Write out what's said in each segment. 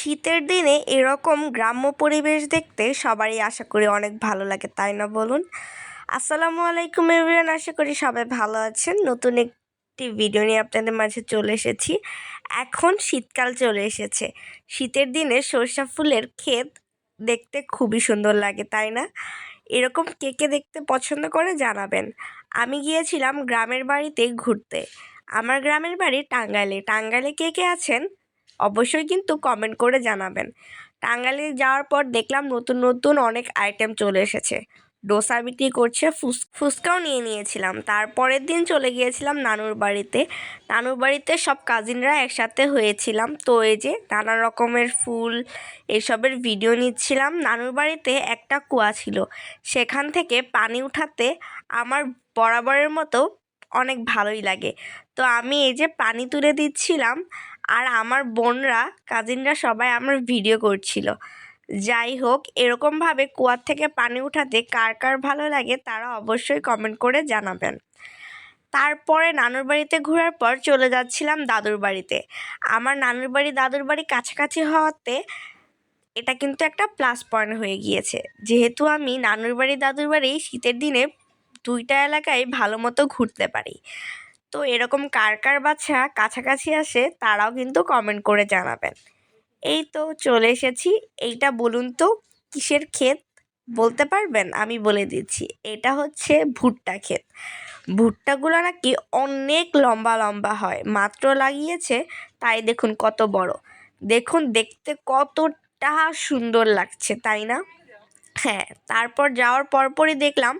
শীতের দিনে এরকম গ্রাম্য পরিবেশ দেখতে সবারই আশা করি অনেক ভালো লাগে, তাই না বলুন? আসসালামু আলাইকুম এভরিওয়ান, আশা করি সবাই ভালো আছেন। নতুন একটি ভিডিও নিয়ে আপনাদের মাঝে চলে এসেছি। এখন শীতকাল চলে এসেছে। শীতের দিনে সরষা ফুলের ক্ষেত দেখতে খুবই সুন্দর লাগে, তাই না? এরকম কে কে দেখতে পছন্দ করে জানাবেন। আমি গিয়েছিলাম গ্রামের বাড়িতে ঘুরতে। আমার গ্রামের বাড়ি টাঙ্গাইলে। টাঙ্গাইলে কে কে আছেন? অবশ্যই কিন্তু কমেন্ট করে জানাবেন। টাঙ্গাইলে যাওয়ার পর দেখলাম নতুন নতুন অনেক আইটেম চলে এসেছে। ডোসা বিক্রি করছে, ফুস, ফুচকাও নিয়ে নিয়েছিলাম। তারপরের দিন চলে গিয়েছিলাম নানুর বাড়িতে। নানুর বাড়িতে সব কাজিনরা একসাথে হয়েছিলাম। তো এই যে নানা রকমের ফুল, এসবের ভিডিও নিচ্ছিলাম। নানুর বাড়িতে একটা কুয়া ছিল। সেখান থেকে পানি উঠাতে আমার বরাবরের মতো অনেক ভালোই লাগে। তো আমি এই যে পানি তুলে দিচ্ছিলাম আর আমার বোনরা কাজিনরা সবাই আমার ভিডিও করছিল। যাই হোক, এরকমভাবে কুয়ার থেকে পানি উঠাতে কার কার ভালো লাগে তারা অবশ্যই কমেন্ট করে জানাবেন। তারপরে নানুর বাড়িতে ঘোরার পর চলে যাচ্ছিলাম দাদুর বাড়িতে। আমার নানুর বাড়ি, দাদুর বাড়ি কাছাকাছি হওয়াতে এটা কিন্তু একটা প্লাস পয়েন্ট হয়ে গিয়েছে। যেহেতু আমি নানুর বাড়ি, দাদুর বাড়ি শীতের দিনে দুইটা এলাকায় ভালো মতো ঘুরতে পারি। তো এরকম কার কার বাচ্চা কাছাকাছি আসে তারাও কিন্তু কমেন্ট করে জানাবেন। এই তো চলে এসেছি। এইটা বলুন তো কিসের ক্ষেত? বলতে পারবেন? আমি বলে দিচ্ছি। এটা হচ্ছে ভুট্টা ক্ষেত। ভুট্টাগুলো নাকি অনেক লম্বা লম্বা হয়। মাত্র লাগিয়েছে, তাই দেখুন কত বড়। দেখুন, দেখতে কতটা সুন্দর লাগছে, তাই না? হ্যাঁ তারপর যাওয়ার পরপরই দেখলাম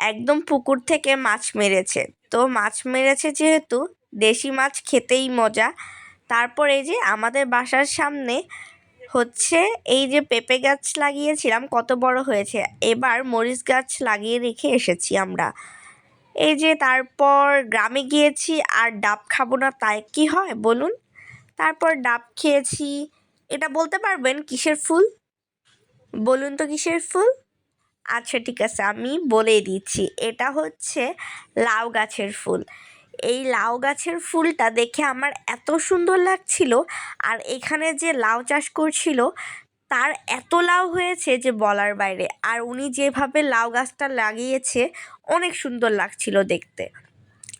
একদম পুকুর থেকে মাছ মেরেছে। তো মাছ মেরেছে যেহেতু, দেশি মাছ খেতেই মজা। তারপর এই যে আমাদের বাসার সামনে হচ্ছে এই যে পেঁপে গাছ লাগিয়েছিলাম, কত বড় হয়েছে। এবার মরিচ গাছ লাগিয়ে রেখে এসেছি আমরা। এই যে তারপর গ্রামে গিয়েছি, আর ডাব খাব না তাই কি হয় বলুন? তারপর ডাব খেয়েছি। এটা বলতে পারবেন কিসের ফুল? বলুন তো কিসের ফুল? আচ্ছা ঠিক আছে, আমি বলে দিচ্ছি। এটা হচ্ছে লাউ গাছের ফুল। এই লাউ গাছের ফুলটা দেখে আমার এত সুন্দর লাগছিল, আর এখানে যে লাউ চাষ করছিল, তার এত লাউ হয়েছে যে বলার বাইরে। আর উনি যেভাবে লাউ গাছটা লাগিয়েছে, অনেক সুন্দর লাগছিল দেখতে।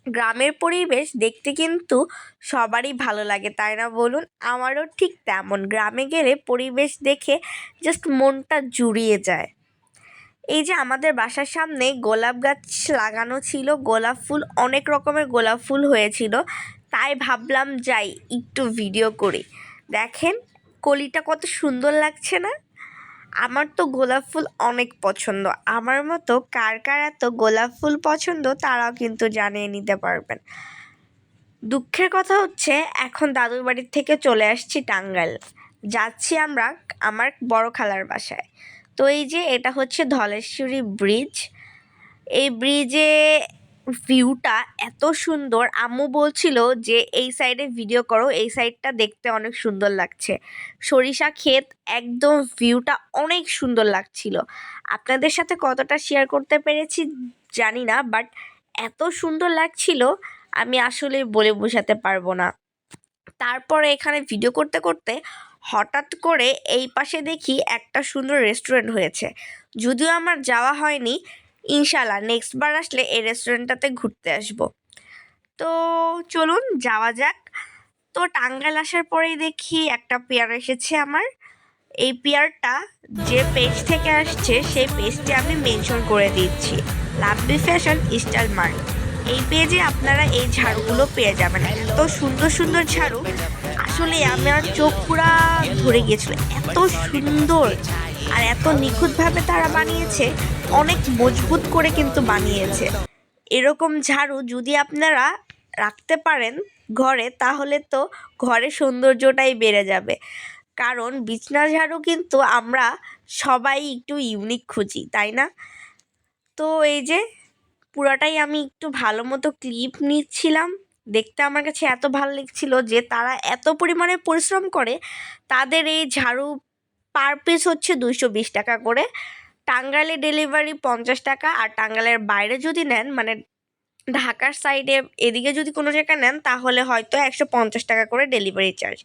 গ্রামের পরিবেশ দেখতে কিন্তু সবারই ভালো লাগে, তাই না বলুন? আমারও ঠিক তেমন। গ্রামে গেলে পরিবেশ দেখে জাস্ট মনটা জুড়িয়ে যায়। এই যে আমাদের বাসার সামনে গোলাপ গাছ লাগানো ছিল, গোলাপ ফুল, অনেক রকমের গোলাপ ফুল হয়েছিল। তাই ভাবলাম যাই একটু ভিডিও করি। দেখেন, কলিটা কত সুন্দর লাগছে না? আমার তো গোলাপ ফুল অনেক পছন্দ। আমার মতো কার কার এত গোলাপ ফুল পছন্দ তারাও কিন্তু জানিয়ে নিতে পারবেন। দুঃখের কথা হচ্ছে, এখন দাদুর বাড়ির থেকে চলে আসছি টাঙ্গাইল। যাচ্ছি আমরা আমার বড় খালার বাসায়। তো এই যে এটা হচ্ছে ধলেশ্বরী ব্রিজ এই ব্রিজে ভিউটা এত সুন্দর। আম্মু বলছিল যে, এই সাইডে ভিডিও করো, এই সাইডটা দেখতে অনেক সুন্দর লাগছে। সরিষা ক্ষেত একদম ভিউটা অনেক সুন্দর লাগছিল। আপনাদের সাথে কতটা শেয়ার করতে পেরেছি জানি না বাট এত সুন্দর লাগছিল, আমি আসলে বলে বোঝাতে পারব না। তারপরে এখানে ভিডিও করতে করতে হঠাৎ করে এই পাশে দেখি একটা সুন্দর রেস্টুরেন্ট হয়েছে। যদিও আমার যাওয়া হয়নি ইনশাল্লাহ নেক্সট বার আসলে এই রেস্টুরেন্টটাতে ঘুরতে আসব। তো চলুন যাওয়া যাক। তো টাঙ্গাইল আসার পরেই দেখি একটা পেয়ার এসেছে আমার। এই পেয়ারটা যে পেজ থেকে আসছে, সেই পেজটি আমি মেনশন করে দিচ্ছি। লাভলি ফ্যাশন স্টাইল মার্ক এই পেজে আপনারা এই ঝাড়ুগুলো পেয়ে যাবেন। এত সুন্দর সুন্দর ঝাড়ু। আসলে আমার চোখ পুরা ধরে গিয়েছিল। এত সুন্দর আর এত নিখুঁতভাবে তারা বানিয়েছে, অনেক মজবুত করে কিন্তু বানিয়েছে। এরকম ঝাড়ু যদি আপনারা রাখতে পারেন ঘরে, তাহলে তো ঘরের সৌন্দর্যটাই বেড়ে যাবে। কারণ বিছনা ঝাড়ু কিন্তু আমরা সবাই একটু ইউনিক খুঁজি, তাই না? তো এই যে পুরাটাই আমি একটু ভালো মতো ক্লিপ নিচ্ছিলাম। দেখতে আমার কাছে এত ভালো লাগছিল যে তারা এত পরিমাণে পরিশ্রম করে, তাদের এই ঝাড়ু পার পিস হচ্ছে দুইশো বিশ টাকা করে। টাঙ্গাইলে ডেলিভারি পঞ্চাশ টাকা, আর টাঙ্গাইলের বাইরে যদি নেন মানে ঢাকার সাইডে এদিকে যদি কোনো জায়গায় নেন, তাহলে হয়তো একশো পঞ্চাশ টাকা করে ডেলিভারি চার্জ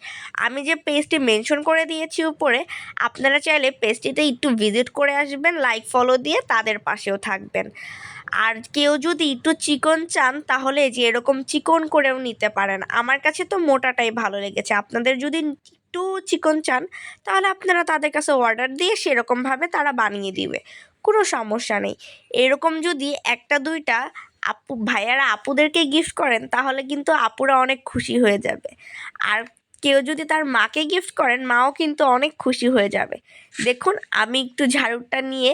আমি যে পেজটি মেনশন করে দিয়েছি উপরে, আপনারা চাইলে পেজটিতে একটু ভিজিট করে আসবেন লাইক ফলো দিয়ে তাদের পাশেও থাকবেন। আর কেউ যদি একটু চিকন চান, তাহলে যে এরকম চিকন করেও নিতে পারেন। আমার কাছে তো মোটাটাই ভালো লেগেছে। আপনাদের যদি একটু চিকন চান, তাহলে আপনারা তাদের কাছে অর্ডার দিয়ে সেরকমভাবে তারা বানিয়ে দিবে। কোনো সমস্যা নেই। এরকম যদি একটা, দুইটা আপু, ভাইয়ারা আপুদেরকে গিফট করেন, তাহলে কিন্তু আপুরা অনেক খুশি হয়ে যাবে। আর কেউ যদি তার মাকে গিফট করেন, মাও কিন্তু অনেক খুশি হয়ে যাবে। দেখুন, আমি একটু ঝাড়ুটা নিয়ে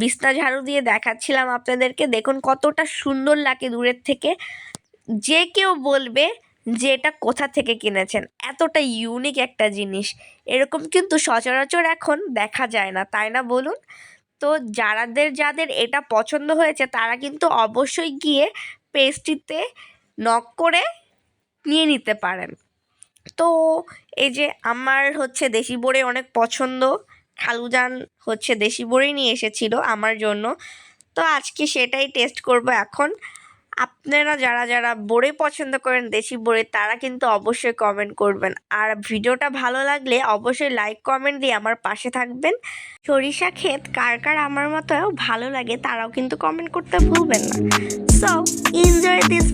বিছনা ঝাড়ু দিয়ে দেখাচ্ছিলাম আপনাদেরকে। দেখুন, কতটা সুন্দর লাগে দূরের থেকে। যে কেউ বলবে যে এটা কোথা থেকে কিনেছেন, এতটা ইউনিক একটা জিনিস। এরকম কিন্তু সচরাচর এখন দেখা যায় না, তাই না বলুন? তো যারাদের, যাদের এটা পছন্দ হয়েছে, তারা কিন্তু অবশ্যই গিয়ে পেজটিতে নক করে নিয়ে নিতে পারেন। তো এই যে আমার হচ্ছে দেশি বড়ে অনেক পছন্দ। খালুজান হচ্ছে দেশি বড়েই নিয়ে এসেছিল আমার জন্য। তো আজকে সেটাই টেস্ট করব এখন। আপনারা যারা যারা বড়ে পছন্দ করেন দেশি বড়ে, তারা কিন্তু অবশ্যই কমেন্ট করবেন। আর ভিডিওটা ভালো লাগলে অবশ্যই লাইক কমেন্ট দিয়ে আমার পাশে থাকবেন। সরিষা ক্ষেত কার কার আমার মতো ভালো লাগে তারাও কিন্তু কমেন্ট করতে ভুলবেন না। So enjoy this